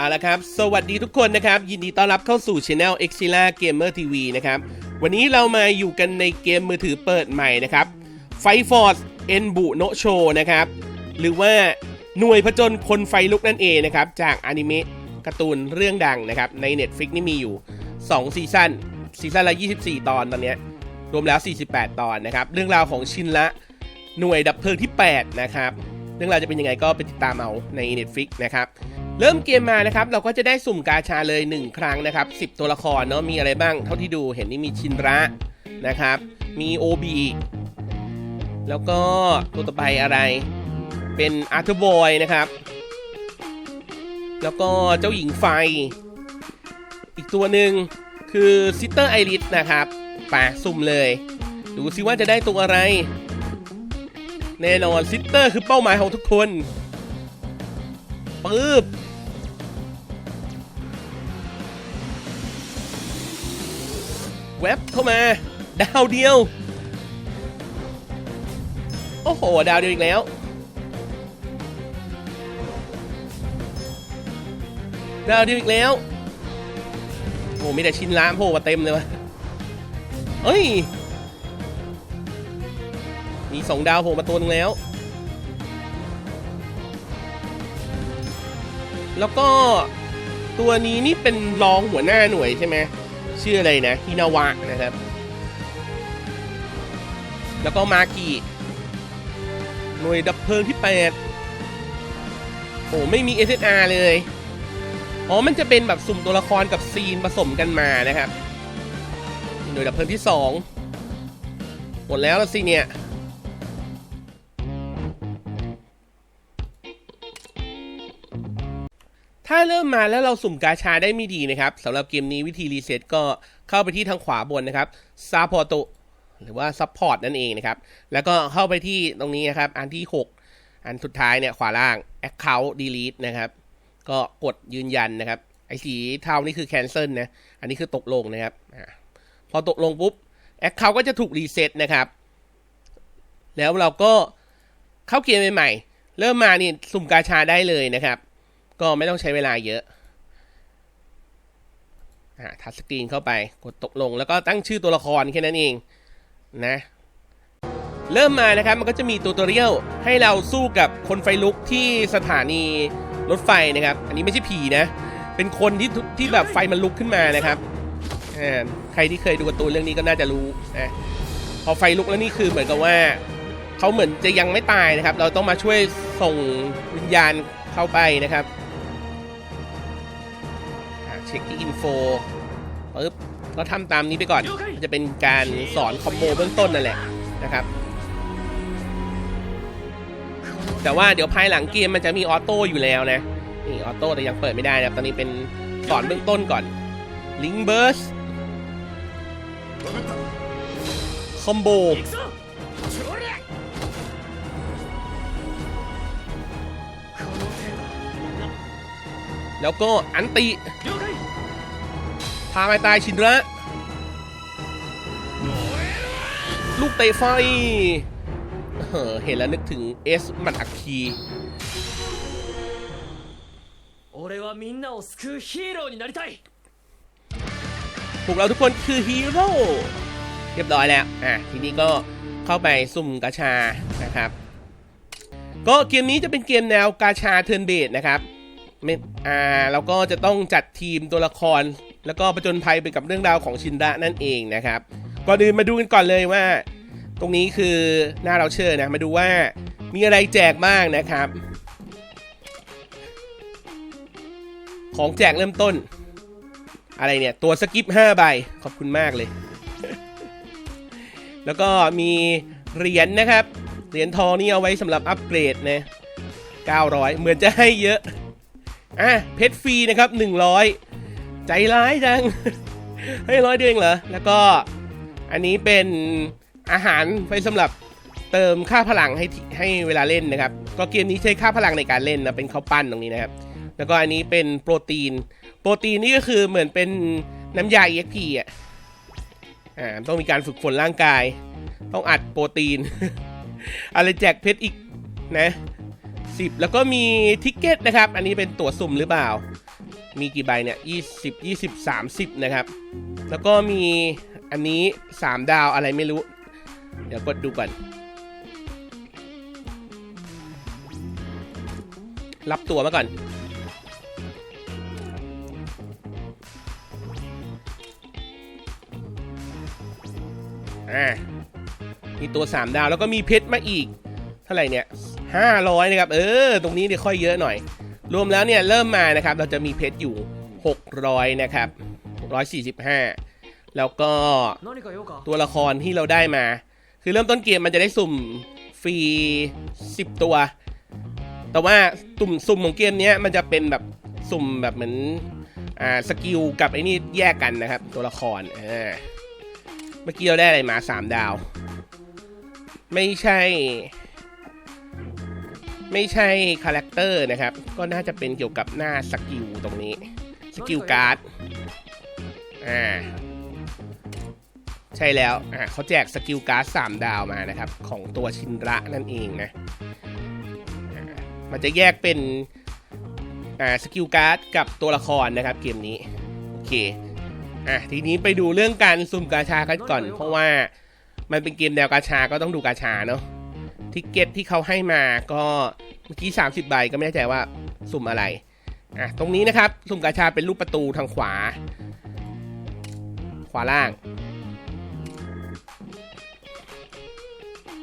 เอาละครับ สวัสดีทุกคนนะครับ ยินดีต้อนรับเข้าสู่ช anel e x i l a Gamer TV นะครับ วันนี้เรามาอยู่กันในเกมมือถือเปิดใหม่นะครับ Fight Force e n b u no Show นะครับ หรือว่าหน่วยผจญคนไฟลุกนั่นเองนะครับ จากอนิเมะการ์ตูนเรื่องดังนะครับ ใน Netflix นี่มีอยู่ 2 ซีซั่นซีซั่นละ 24 ตอนตอนนี้รวมแล้ว 48 ตอนนะครับ เรื่องราวของชินละหน่วยดับเพลิงที่ 8 นะครับ เรื่องราวจะเป็นยังไงก็ไปติดตามเอาใน Netflix นะครับ เริ่มเกมมานะครับเราก็จะได้สุ่มกาชาเลย 1 ครั้งนะครับ 10 ตัวละครเนาะมีอะไรบ้าง เท่าที่ดูเห็นนี่มีชินระนะครับ มีโอบีแล้วก็ตัวต่อไปอะไร เป็นอาร์เธอร์บอยนะครับ แล้วก็เจ้าหญิงไฟ อีกตัวหนึ่งคือซิสเตอร์ไอริสนะครับไปสุ่มเลย ดูซิว่าจะได้ตัวอะไร แน่นอนซิสเตอร์คือเป้าหมายของทุกคนปึ๊บ เว็บเข้ามา ดาวเดียว โอ้โห ดาวเดียวอีกแล้ว ดาวเดียวอีกแล้ว โอ้มีแต่ชิ้นล้ามโผล่มาเต็มเลยวะเอ้ย มีสองดาวโผล่มาตัวนึงแล้ว แล้วก็ตัวนี้นี่เป็นรองหัวหน้าหน่วยใช่ไหม ชื่ออะไรนะฮินาวะนะครับ แล้วก็มากิหน่วยดับเพลิงที่ 8 โอ้ไม่มี SSR เลย อ๋อ มันจะเป็นแบบสุ่มตัวละครกับซีนผสมกันมานะครับ หน่วยดับเพลิงที่ 2 หมดแล้วละสิเนี่ย ถ้าเริ่มมาแล้วเราสุ่มกาชาได้ไม่ดีนะครับสำหรับเกมนี้วิธีรีเซ็ตก็เข้าไปที่ทางขวาบนนะครับซาพอร์ตหรือว่าซัพพอร์ตนั่นเองนะครับ แล้วก็เข้าไปที่ตรงนี้นะครับ อันที่ 6 อันสุดท้ายเนี่ยขวาล่าง Account Delete นะครับ ก็กดยืนยันนะครับ ไอ้สีเทานี่คือ cancel นะ อันนี้คือตกลงนะครับอพอตกลงปุ๊บ Account ก็จะถูกรีเซ็ตนะครับ แล้วเราก็เข้าเกมใหม่ๆ เริ่มมานี่สุ่มกาชาได้เลยนะครับ ก็ไม่ต้องใช้เวลาเยอะอ่าทัชสกรีนเข้าไปกดตกลง แล้วก็ตั้งชื่อตัวละครแค่นั้นเองนะเริ่มมานะครับมันก็จะมีตูตอเรียลให้เราสู้กับคนไฟลุกที่สถานีรถไฟนะครับ อันนี้ไม่ใช่ผีนะ เป็นคนที่ที่แบบไฟมันลุกขึ้นมานะครับใครที่เคยดูการ์ตูนเรื่องนี้ก็น่าจะรู้นะพอไฟลุกแล้วนี่คือเหมือนกับว่าเขาเหมือนจะยังไม่ตายนะครับ เราต้องมาช่วยส่งวิญญาณเข้าไปนะครับ เช็คที่อินโฟปึ๊บก็ทำตามนี้ไปก่อน มันจะเป็นการสอนคอมโบเบื้องต้นนั่นแหละนะครับ แต่ว่าเดี๋ยวภายหลังเกมมันจะมีออโต้อยู่แล้วนะ นี่ออโต้แต่ยังเปิดไม่ได้นะครับ ตอนนี้เป็นสอนเบื้องต้นก่อน ลิงเบิร์สคอมโบแล้วก็อันติ พาไปตายชินระลูกเตะไฟเห็นแล้วนึกถึงเอสมันอักคีพวกเราทุกคนคือฮีโร่ เรียบร้อยแล้ว อะ ทีนี้ก็เข้าไปสุ่มกาชา นะครับ ก็เกมนี้จะเป็นเกมแนวกาชาเทิร์นเบดนะครับ อ่า แล้วก็จะต้องจัดทีมตัวละคร แล้วก็ประจนภัยไปกับเรื่องราวของชินดะนั่นเองนะครับก่อนอื่นมาดูกันก่อนเลยว่า ตรงนี้คือหน้าเราเชิญนะมาดูว่ามีอะไรแจกบ้างนะครับ ของแจกเริ่มต้น อะไรเนี่ย ตัวสกิป5ใบขอบคุณมากเลย แล้วก็มีเหรียญนะครับ เหรียญทองนี่เอาไว้สำหรับอัปเกรดนะ900 เหมือนจะให้เยอะอะเพชรฟรีนะครับ 100 ใจร้ายจัง ให้ร้อยเดียวเองเหรอ แล้วก็อันนี้เป็นอาหารไว้สำหรับเติมค่าพลังให้ให้เวลาเล่นนะครับ ก็เกมนี้ใช้ค่าพลังในการเล่นนะเป็นข้าวปั้นตรงนี้นะครับ แล้วก็อันนี้เป็นโปรตีน โปรตีนนี่ก็คือเหมือนเป็นน้ำยา EXP อะอ่าต้องมีการฝึกฝนร่างกาย ต้องอัดโปรตีน อะไรแจกเพชรอีกนะ10แล้วก็มีทิกเก็ตนะครับ อันนี้เป็นตั๋วสุ่มหรือเปล่า มีกี่ใบเนี่ย20 20 30 นะครับ แล้วก็มีอันนี้ 3 ดาวอะไรไม่รู้ เดี๋ยวกดดูก่อน รับตัวมาก่อน อ่า มีตัว 3 ดาวแล้วก็มีเพชรมาอีก เท่าไหร่เนี่ย 500 นะครับ เออ ตรงนี้เนี่ยวค่อยเยอะหน่อย รวมแล้วเนี่ยเริ่มมานะครับเราจะมีเพชรอยู่ 600 นะครับ 645 แล้วก็ตัวละครที่เราได้มา คือเริ่มต้นเกมมันจะได้สุ่มฟรี 10 ตัว แต่ว่าตุ่มสุ่มของเกมนี้มันจะเป็นแบบสุ่มแบบเหมือนอ่าสกิลกับไอ้นี่แยกกันนะครับ ตัวละครอ่เมื่อกี้เราได้อะไรมา 3 ดาว ไม่ใช่ ไม่ใช่คาแรคเตอร์นะครับ ก็น่าจะเป็นเกี่ยวกับหน้าสกิลตรงนี้ สกิลการ์ด อ่า ใช่แล้ว อ่าเขาแจกสกิลการ์ดสามดาวมานะครับ ของตัวชินระนั่นเองนะอ่ามันจะแยกเป็น อ่า สกิลการ์ดกับตัวละครนะครับ เกมนี้ โอเค อะ ทีนี้ไปดูเรื่องการสุ่มกาชากันก่อน เพราะว่ามันเป็นเกมแนวกาชาก็ต้องดูกาชาเนาะ ทิกเก็ตที่เขาให้มาก็เมื่อกี้ 30 ใบก็ไม่แน่ใจว่าสุ่มอะไรอะตรงนี้นะครับ สุ่มกาชาเป็นรูปประตูทางขวา ขวาล่าง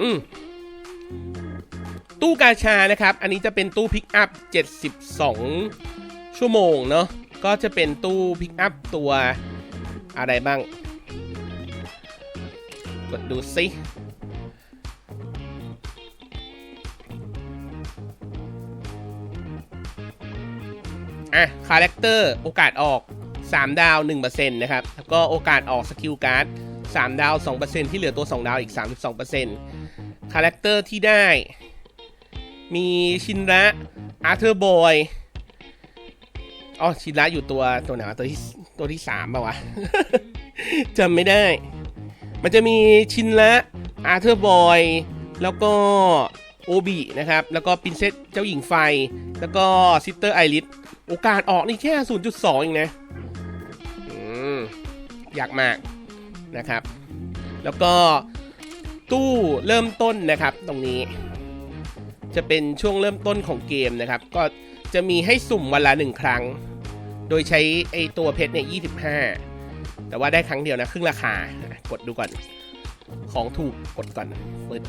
อืมตู้กาชานะครับ อันนี้จะเป็นตู้พิกอัพ 72 ชั่วโมงเนาะก็จะเป็นตู้พิกอัพตัวอะไรบ้าง กดดูสิ อะคาแรคเตอร์โอกาสออก 3 ดาว 1%นะครับ แล้วก็โอกาสออกสกิลการ์ด3ดาว 2%ที่เหลือตัว 2 ดาวอีก 32%คาแรคเตอร์ที่ได้ มีชินระอาร์เธอร์บอยอ๋อชินระอยู่ตัวตัวไหนวะตัวที่ตัวที่สามป่าวะจำไม่ได้ มันจะมีชินระอาร์เธอร์บอย แล้วก็ โอบินะครับ แล้วก็ปินเซตเจ้าหญิงไฟ แล้วก็ซิสเตอร์ไอริสโอกาสออกนี่แค่ 0.2เองนะอยากมากนะครับ แล้วก็ตู้เริ่มต้นนะครับตรงนี้ จะเป็นช่วงเริ่มต้นของเกมนะครับ ก็จะมีให้สุ่มวันละหนึ่งครั้ง โดยใช้ไอตัวเพชรเนี่ย25 แต่ว่าได้ครั้งเดียวนะ ครึ่งราคากดดูก่อน ของถูกกดก่อนเปิด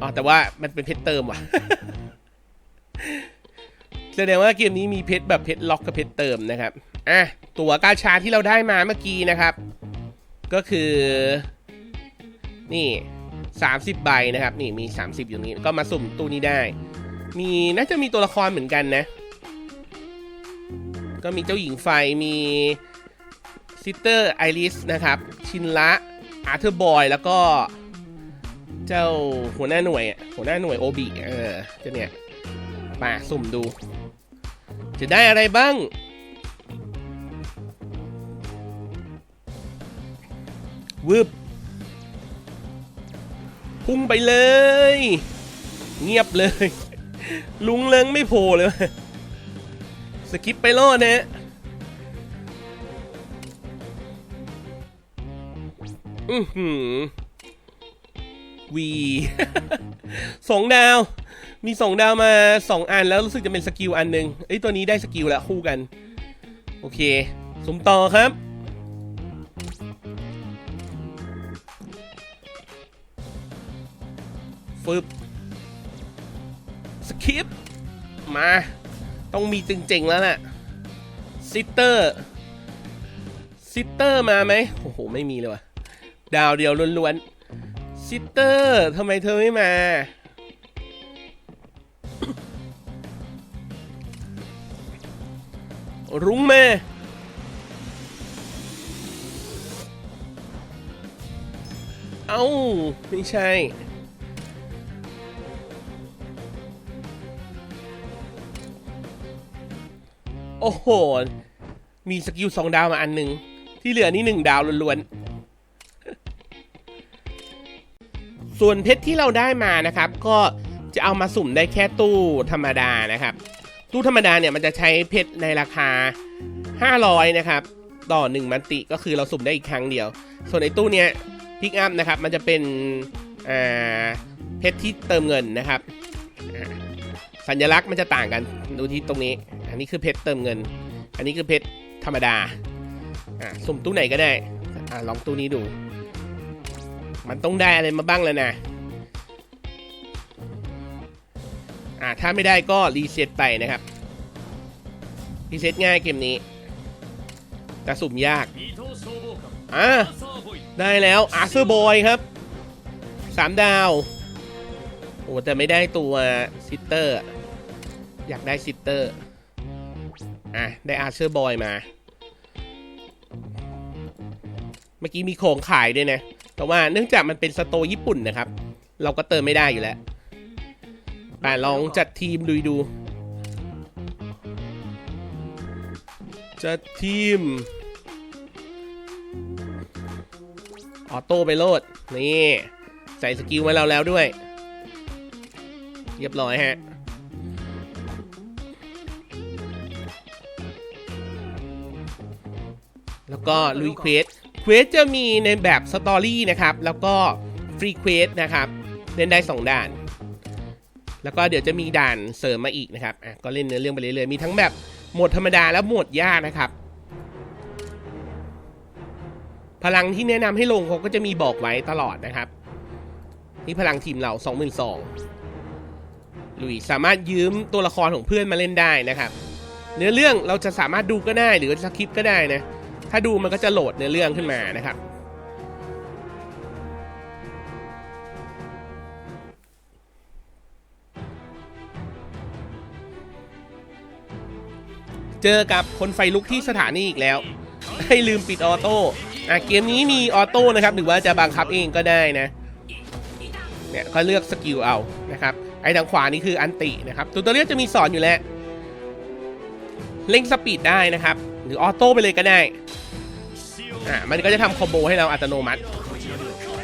อ๋อแต่ว่ามันเป็นเพชรเติมว่ะแสดงว่าเกมนี้มีเพชรแบบเพชรล็อกกับเพชรเติมนะครับอะตั๋วกาชาที่เราได้มาเมื่อกี้นะครับ ก็คือ นี่ 30 ใบนะครับ นี่มี 30 อยู่นี้ก็มาสุ่มตู้นี้ได้ มีน่าจะมีตัวละครเหมือนกันนะ ก็มีเจ้าหญิงไฟมีซิสเตอร์ไอริสนะครับ ชินละอาร์เธอร์บอยแล้วก็ เจ้าหัวหน้าหน่วยอะหัวหน้าหน่วยโอบีเออเจ้าเนี่ยมาสุ่มดู จะได้อะไรบ้าง วืบพุ่งไปเลย เงียบเลย ลุงเลิงไม่โผล่เลย สกิปไปโลดนะอือหือ วีสองดาว มีสองดาวมาสองอันแล้วรู้สึกจะเป็นสกิลอันหนึ่งเอ้ตัวนี้ได้สกิลแล้วคู่กัน โอเค สมต่อครับ ฟึบสคิป มา ต้องมีจริงๆแล้วน่ะซิสเตอร์ซิสเตอร์มาไหมโอ้โห ไม่มีเลยว่ะ ดาวเดียวล้วนๆ ซิสเตอร์ทำไมเธอไม่มา รุ้งแม่เอ้า ไม่ใช่ โอ้โห มีสกิลสองดาวมาอันหนึ่ง ที่เหลือนี่หนึ่งดาวล้วนๆ ส่วนเพชรที่เราได้มานะครับ ก็จะเอามาสุ่มได้แค่ตู้ธรรมดานะครับ ตู้ธรรมดาเนี่ยมันจะใช้เพชรในราคา 500 นะครับ ต่อ 1 มันติก็คือเราสุ่มได้อีกครั้งเดียว ส่วนในตู้เนี้ยพิกอัพนะครับมันจะเป็นเพชรที่เติมเงินนะครับ สัญลักษณ์มันจะต่างกันดูที่ตรงนี้ อันนี้คือเพชรเติมเงิน อันนี้คือเพชรธรรมดาอ่าสุ่มตู้ไหนก็ได้อ่าลองตู้นี้ดู มันต้องได้อะไรมาบ้างแล้วนะอ่าถ้าไม่ได้ก็รีเซ็ตไปนะครับ รีเซ็ตง่ายเกมนี้ แต่สุ่มยาก อ่าได้แล้วอาร์เซอร์บอยครับสามดาว โอ้แต่ไม่ได้ตัวซิตเตอร์ อยากได้ซิตเตอร์ อะ ได้อาร์เซอร์บอยมา เมื่อกี้มีของขายด้วยนะ แต่ว่าเนื่องจากมันเป็นสโตร์ญี่ปุ่นนะครับ เราก็เติมไม่ได้อยู่แล้วป่าลองจัดทีมดูดู จัดทีม ออโต้ไปโลด นี่ ใส่สกิลมาเราแล้วด้วย เรียบร้อยฮะแล้วก็ลุยเควส เควสจะมีในแบบสตอรี่นะครับ แล้วก็ฟรีเควสนะครับ เล่นได้ 2 ด่าน แล้วก็เดี๋ยวจะมีด่านเสริมมาอีกนะครับอะก็เล่นเนื้อเรื่องไปเรื่อยๆ มีทั้งแบบโหมดธรรมดาและโหมดยากนะครับ พลังที่แนะนำให้ลงเขาก็จะมีบอกไว้ตลอดนะครับนี่พลังทีมเรา 22,000ลุยสามารถยืมตัวละครของเพื่อนมาเล่นได้นะครับ เนื้อเรื่องเราจะสามารถดูก็ได้หรือสคริปก็ได้นะ ถ้าดูมันก็จะโหลดเนื้อเรื่องขึ้นมานะครับ เจอกับคนไฟลุกที่สถานีอีกแล้ว ให้ลืมปิดออโต้อะเกมนี้มีออโต้นะครับ หรือว่าจะบังคับเองก็ได้นะ เนี่ยก็เลือกสกิลเอานะครับ ไอ้ทางขวานี่คืออันตินะครับ ตัวตัวเลือกจะมีสอนอยู่แล้วเร่งสปีดได้นะครับ หรือออโต้ไปเลยก็ได้ อ่ามันก็จะทำคอมโบให้เราอัตโนมัติ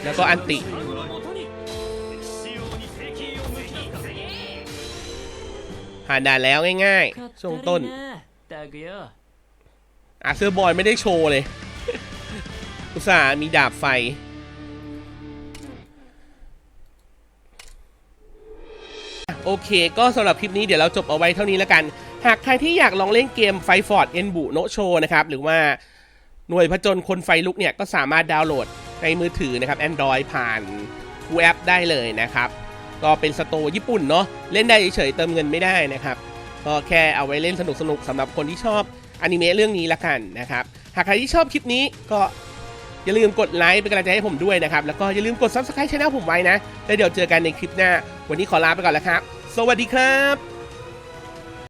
แล้วก็อันติ ผ่านด่านแล้วง่ายๆ ช่วงต้นอาเซอร์บอยไม่ได้โชว์เลย อุตส่ามีดาบไฟโอเค ก็สำหรับคลิปนี้เดี๋ยวเราจบเอาไว้เท่านี้แล้วกัน หากใครที่อยากลองเล่นเกมไฟฟอร์ดเอ็นบุโนโชนะครับหรือว่าหน่วยผจญคนไฟลุกเนี่ยก็สามารถดาวน์โหลดในมือถือนะครับ Android ผ่านกูแอปได้เลยนะครับ ก็เป็นสโตร์ญี่ปุ่นเนาะเล่นได้เฉยๆเติมเงินไม่ได้นะครับ ก็แค่เอาไว้เล่นสนุกๆสำหรับคนที่ชอบอนิเมะเรื่องนี้ละกันนะครับ หากใครที่ชอบคลิปนี้ก็อย่าลืมกดไลค์เป็นกำลังใจให้ผมด้วยนะครับ แล้วก็อย่าลืมกด subscribe ช่องผมไว้นะแล้วเดี๋ยวเจอกันในคลิปหน้า วันนี้ขอลาไปก่อนแล้วครับ สวัสดีครับ